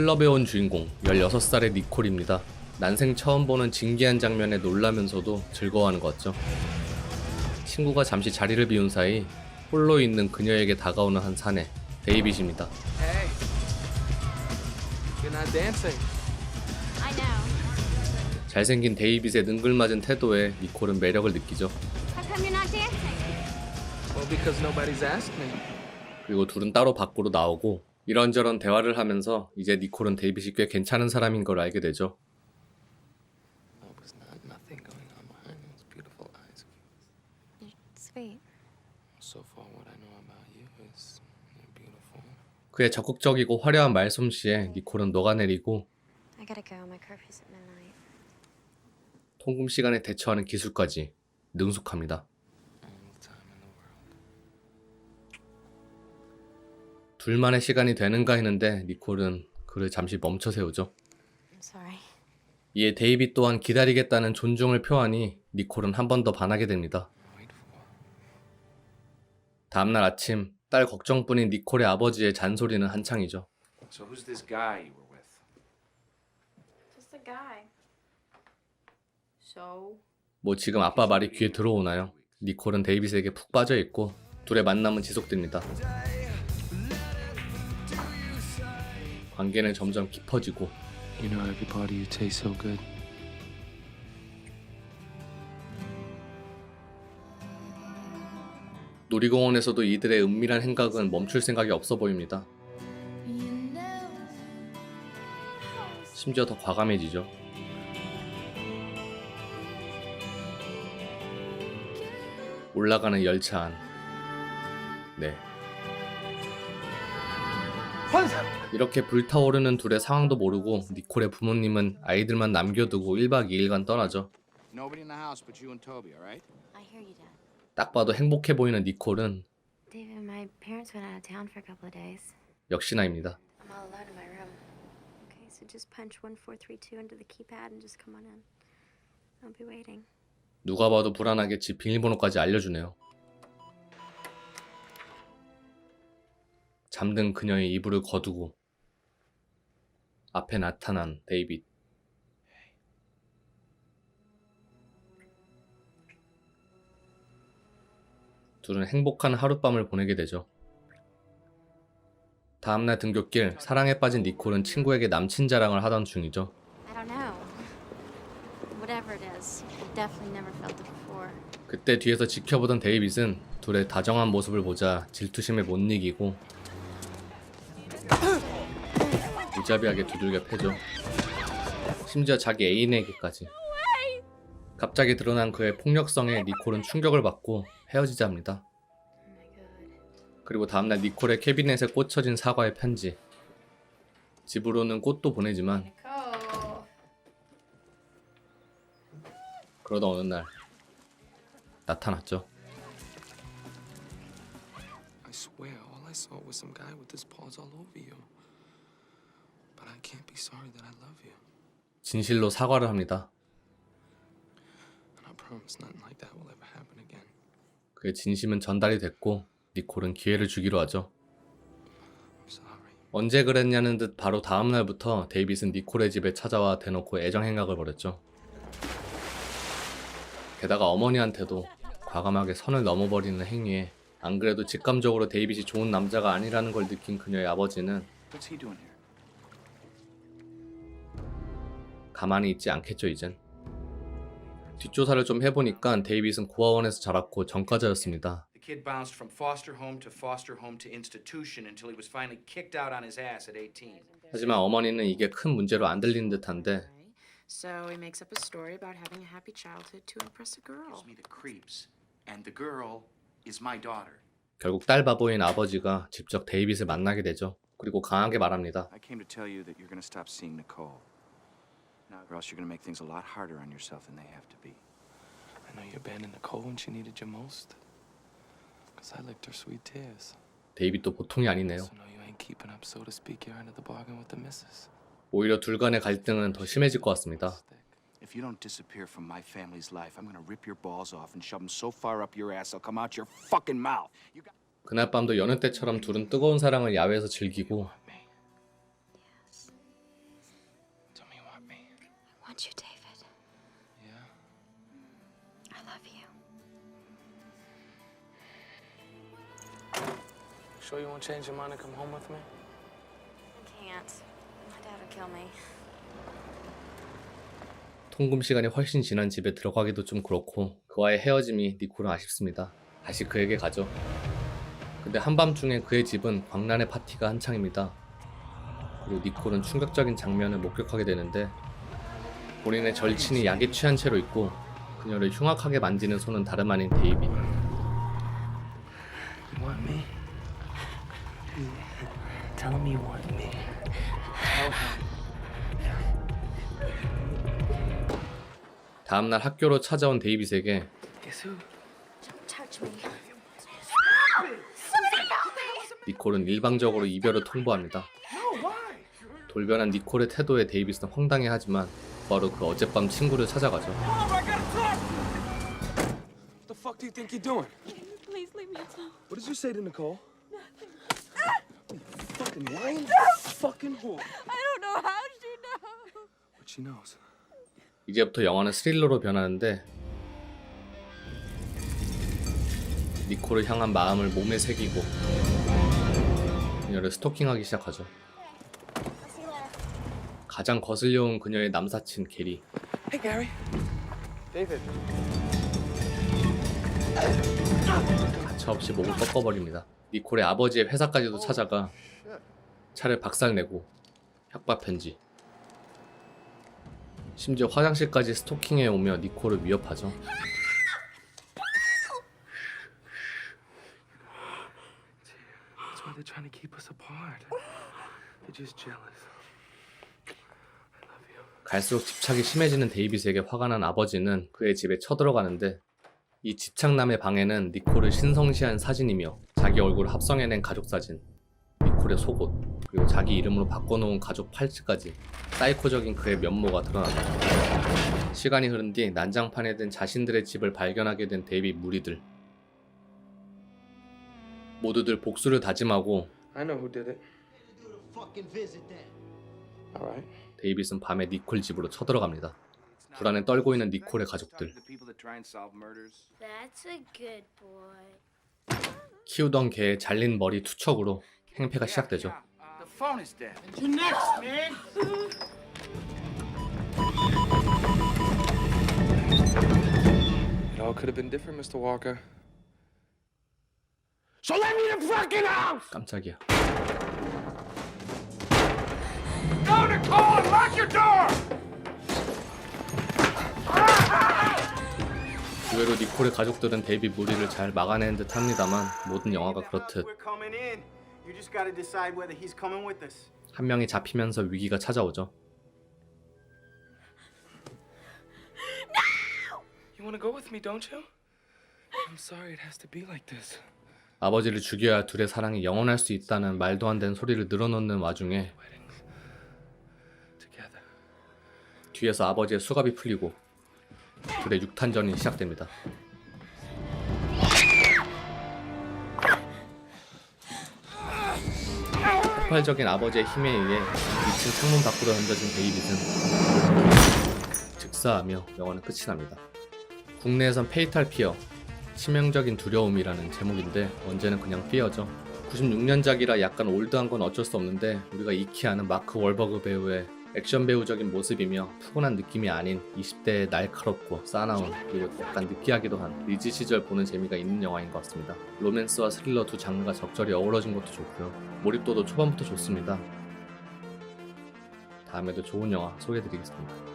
클럽에 온 주인공 16살의 니콜입니다. 난생 처음 보는 진기한 장면에 놀라면서도 즐거워하는 것 같죠. 친구가 잠시 자리를 비운 사이 홀로 있는 그녀에게 다가오는 한 사내 데이빗입니다. 잘생긴 데이빗의 능글맞은 태도에 니콜은 매력을 느끼죠. 그리고 둘은 따로 밖으로 나오고 이런저런 대화를 하면서 이제 니콜은 데이빗이 꽤 괜찮은 사람인 걸 알게 되죠. There was not nothing going on behind those beautiful eyes of yours. You're sweet. So far, what I know about you is you're beautiful. 그의 적극적이고 화려한 말솜씨에 니콜은 녹아내리고. 통금 시간에 대처하는 기술까지 능숙합니다. 둘만의 시간이 되는가 했는데 니콜은 그를 잠시 멈춰 세우죠. I'm sorry. 이에 데이빗 또한 기다리겠다는 존중을 표하니 니콜은 한 번 더 반하게 됩니다. 다음날 아침 딸 걱정뿐인 니콜의 아버지의 잔소리는 한창이죠. So who's this guy you were with? Just a guy. So? 뭐 지금 아빠 말이 귀에 들어오나요? 니콜은 데이빗에게 푹 빠져 있고 둘의 만남은 지속됩니다. 관계는 점점 깊어지고 You know, every part of you tastes so good. 놀이공원에서도 이들의 은밀한 행각은 멈출 생각이 없어 보입니다. 심지어 더 과감해지죠. 올라가는 열차 안. 네. 이렇게 불타오르는 둘의 상황도 모르고 니콜의 부모님은 아이들만 남겨두고 1박 2일간 떠나죠. 딱 봐도 행복해 보이는 니콜은. 역시나입니다. I'm all alone in my room. Okay, so just punch 1432 into the keypad and just come on in. I'll be waiting. 누가 봐도 불안하게 집 비밀번호까지 알려주네요. 잠든 그녀의 이불을 거두고 앞에 나타난 데이빗. 둘은 행복한 하룻밤을 보내게 되죠. 다음날 등굣길 사랑에 빠진 니콜은 친구에게 남친 자랑을 하던 중이죠. I don't know. Whatever it is, I definitely never felt it before. 그때 뒤에서 지켜보던 데이빗은 둘의 다정한 모습을 보자 질투심에 못 이기고 무자비하게 두들겨 패죠. 심지어 자기 애인에게까지. 갑자기 드러난 그의 폭력성에 니콜은 충격을 받고 헤어지자 합니다. 그리고 다음날 니콜의 캐비넷에 꽂혀진 사과의 편지. 집으로는 꽃도 보내지만. 그러다 어느 날 나타났죠. I swear, all I saw was some guy with his paws all over you. Can't be sorry that I love you. 진실로 사과를 합니다. And I promise nothing like that will ever happen again. 그의 진심은 전달이 됐고 니콜은 기회를 주기로 하죠. I'm sorry. 언제 그랬냐는 듯 바로 다음 날부터 데이빗은 니콜의 집에 찾아와 대놓고 애정 행각을 벌였죠. 게다가 어머니한테도 과감하게 선을 넘어버리는 행위에 안 그래도 직감적으로 데이빗이 좋은 남자가 아니라는 걸 느낀 그녀의 아버지는 What's he doing here? 가만히 있지 않겠죠 이젠. 뒷조사를 좀 해보니까 데이빗은 고아원에서 자랐고 전과자였습니다. The kid bounced from foster home to foster home to institution until he was finally kicked out on his ass at 18. 하지만 어머니는 이게 큰 문제로 안 들리는 듯한데 So he makes up a story about having a happy childhood to impress a girl. Gives me the creeps. And the girl is my daughter. 결국 딸 바보인 아버지가 직접 데이빗을 만나게 되죠. 그리고 강하게 말합니다. I came to tell you that you're going to stop seeing Nicole. Or else you're going to make things a lot harder on yourself than they have to be. I know you abandoned Nicole when she needed you most. Because I licked her sweet tears. 데이빗도 보통이 아니네요. So no, you ain't keeping up, so to speak, your end of the bargain with the missus. 오히려 둘 간의 갈등은 더 심해질 것 같습니다. If you don't disappear from my family's life, I'm to rip your balls off and shove them so far up your ass they'll come out your fucking mouth. You got 그날 밤도 여느 때처럼 둘은 뜨거운 사랑을 야외에서 즐기고 you, David. Yeah? I love you. Sure you won't change your mind and come home with me? I can't. My dad will kill me. 통금 시간이 훨씬 지난 집에 들어가기도 좀 그렇고 그와의 헤어짐이 니콜은 아쉽습니다. 다시 그에게 가죠. 근데 한밤중에 그의 집은 광란의 파티가 한창입니다. 그리고 니콜은 충격적인 장면을 목격하게 되는데 본인의 절친이 약에 취한 채로 있고 그녀를 흉악하게 만지는 손은 다름 아닌 데이비. You want me? Tell him you want me. Tell him. 다음날 학교로 찾아온 데이빗에게. 니콜은 일방적으로 이별을 통보합니다. 돌변한 니콜의 태도에 데이빗은 황당해하지만 바로 그 어젯밤 친구를 찾아가죠. What the fuck do you think you're doing? Please leave me alone. What did you say to Nicole? You fucking lying fucking whore. I don't know how to know. But she knows. 이제부터 영화는 스릴러로 변하는데 니콜을 향한 마음을 몸에 새기고 그녀를 스토킹하기 시작하죠. 가장 거슬려온 그녀의 남사친 게리. Hey, Gary. David. 가차없이 목을 꺾어버립니다. 니콜의 아버지의 회사까지도 찾아가 차를 박살내고 협박 편지. 심지어 화장실까지 스토킹해 오며 니콜을 위협하죠. That's why they're trying to keep us apart. They're just jealous. 갈수록 집착이 심해지는 데이빗에게 화가 난 아버지는 그의 집에 쳐들어가는데 이 집착남의 방에는 니콜을 신성시한 사진이며 자기 얼굴을 합성해낸 가족 사진, 니콜의 속옷, 그리고 자기 이름으로 바꿔놓은 가족 팔찌까지 사이코적인 그의 면모가 드러난다. 시간이 흐른 뒤 난장판에 든 자신들의 집을 발견하게 된 데이빗 무리들. 모두들 복수를 다짐하고 I know who did it. All right. 데이빗은 밤에 니콜 집으로 쳐들어갑니다. 불안에 떨고 있는 니콜의 가족들. 키우던 개의 잘린 머리 투척으로 행패가 시작되죠. Dead. Go, Nicole, and lock your door! 의외로 니콜의 가족들은 데이빗 무리를 잘 막아낸 듯 합니다만 모든 영화가 그렇듯 to. 한 명이 잡히면서 위기가 찾아오죠. You want to go with me, don't you? I'm sorry it has to be like this. 아버지를 죽여야 둘의 사랑이 영원할 수 있다는 말도 안 되는 소리를 늘어놓는 와중에 뒤에서 아버지의 수갑이 풀리고 둘의 육탄전이 시작됩니다. 폭발적인 아버지의 힘에 의해 2층 창문 밖으로 던져진 데이빗은 즉사하며 영화는 끝이 납니다. 국내에선 페이탈 피어, 치명적인 두려움이라는 제목인데 언제는 그냥 피어죠. 96년작이라 약간 올드한 건 어쩔 수 없는데 우리가 익히 아는 마크 월버그 배우의 액션 배우적인 모습이며 푸근한 느낌이 아닌 20대의 날카롭고 싸나운 그리고 약간 느끼하기도 한 리즈 시절 보는 재미가 있는 영화인 것 같습니다. 로맨스와 스릴러 두 장르가 적절히 어우러진 것도 좋고요. 몰입도도 초반부터 좋습니다. 다음에도 좋은 영화 소개해드리겠습니다.